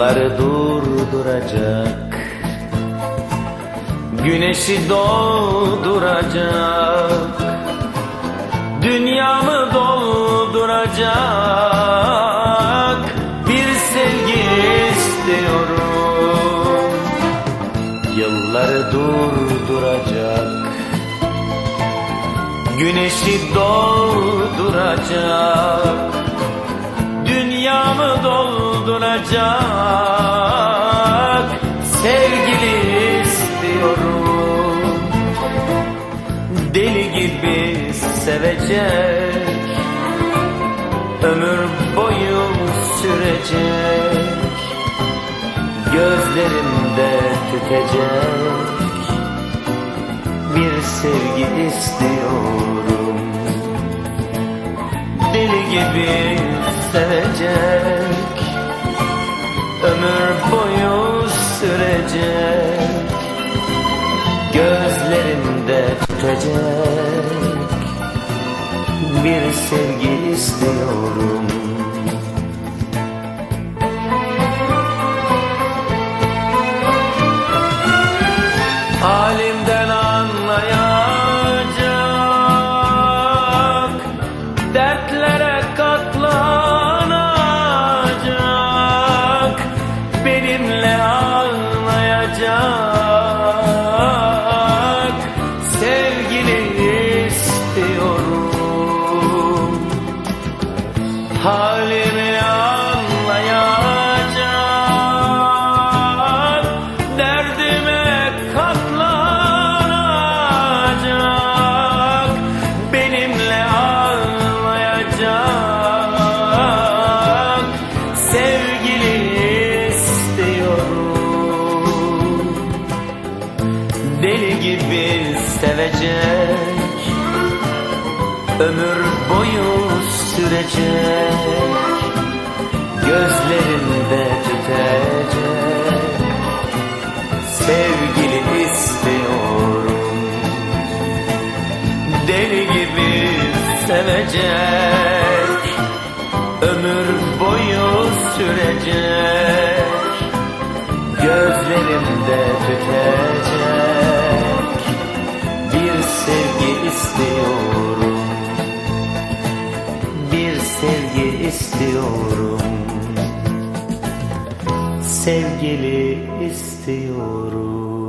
Yılları durduracak. Güneşi dolduracak. Dünyamı dolduracak. Bir sevgi istiyorum. Yılları durduracak. Güneşi dolduracak Dünyamı dolduracak Sevgili istiyorum. Deli gibi sevecek Ömür boyu sürecek Gözlerimde tütecek Bir sevgi istiyorum Deli gibi sevecek. Ömür boyu sürecek. Gözlerimde tütecek Bir sevgi istiyorum Halimi anlayacak Derdime katlanacak Benimle ağlayacak Sevgili istiyorum Deli gibi sevecek Ömür boyu sürecek Gözlerinde tütecek. Sevgili istiyorum Deli gibi sevecek. Ömür boyu sürecek Gözlerimde tütecek. Bir sevgi istiyorum istiyorum. Sevgili istiyorum